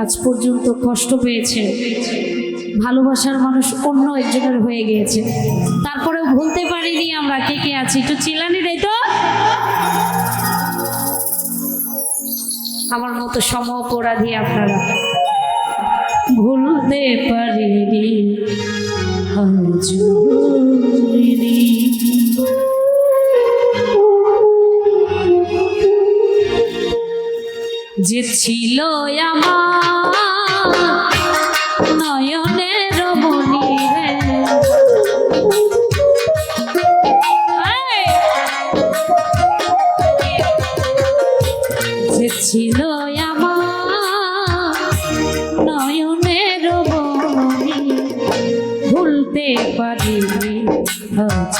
আজ পর্যন্ত কষ্ট পেয়েছে। ভালোবাসার মানুষ অন্য একজনের হয়ে গিয়েছে। তারপরেও ভুলতে পারিনি আমরা কে কে আছি। একটু চিল্লানি দেয় তো। আমার মতো সম অপরাধী আপনারা ভুলতে পারিনি। যে ছিল নয়নের মনি রে! যে ছিল নয়নের মনি ভুলতে আজ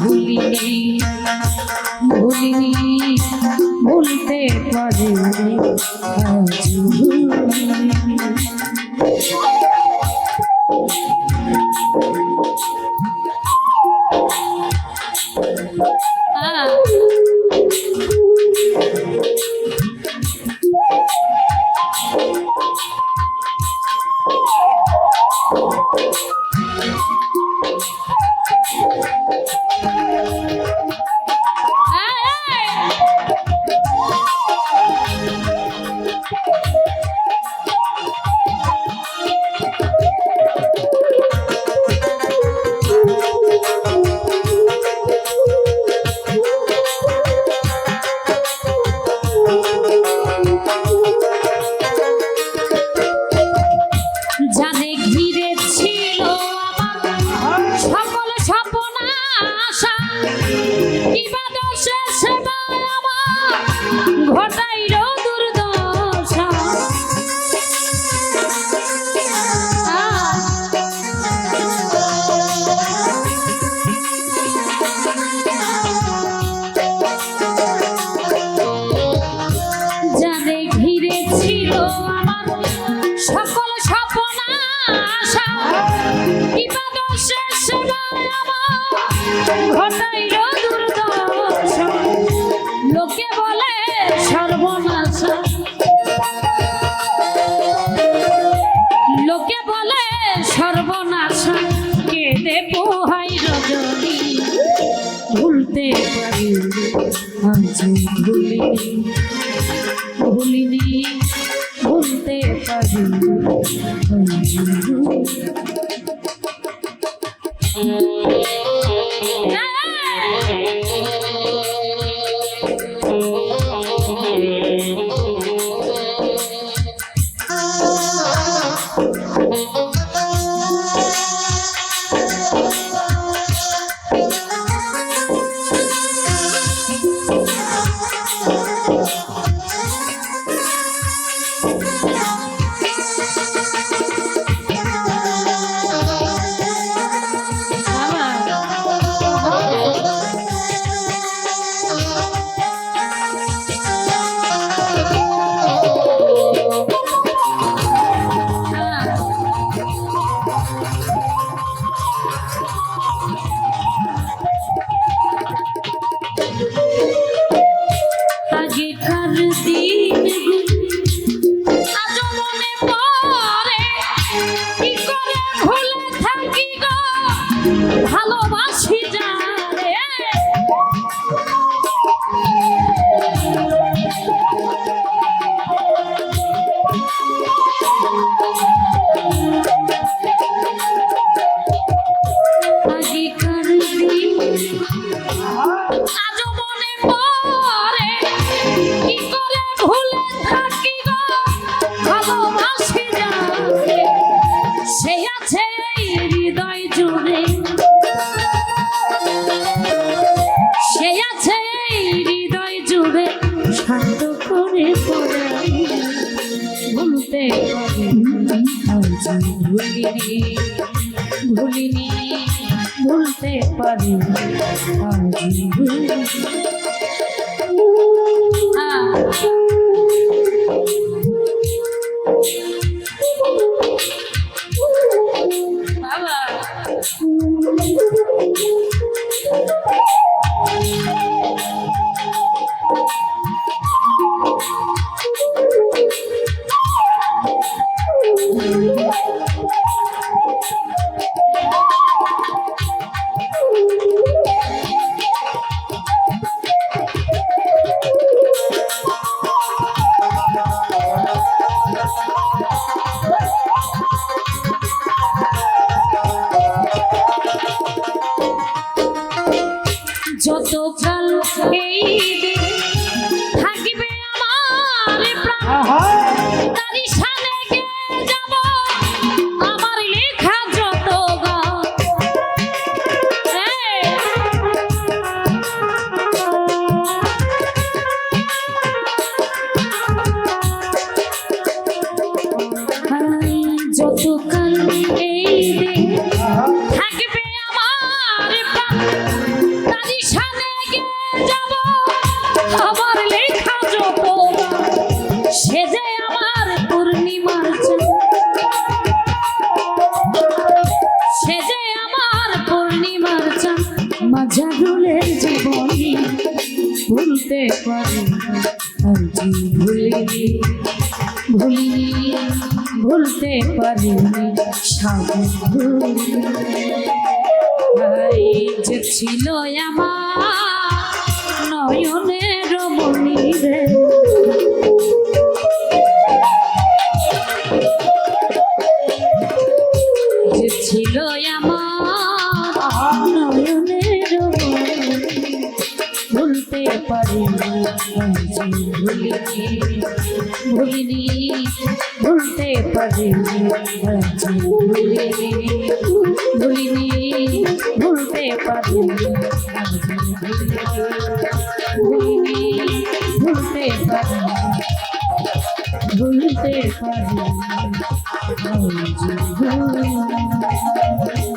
ভুলিনি ভুলিনি ভুলতে পারিনি। সর্বনাশা। লোকে বলে সর্বনাশা। কেঁদে পোহাই ভুলতে ভুলিনি ভুলিনি ভুলতে পারি আজ బంధాలు ఈ దేశ ভুলতে পারি আজ ভুলিনি ভুলিনি ভুলতে পারিনি। ভাই যে ছিল আমার নয়নের মনি আজ ভুলিনি ভুলিনি ভুলতে আজ ভুলিনি ভুলিনি ভুলতে আজ ভুলিনি ভুলতে পারিনি ভুলতে আজ ভুলিনি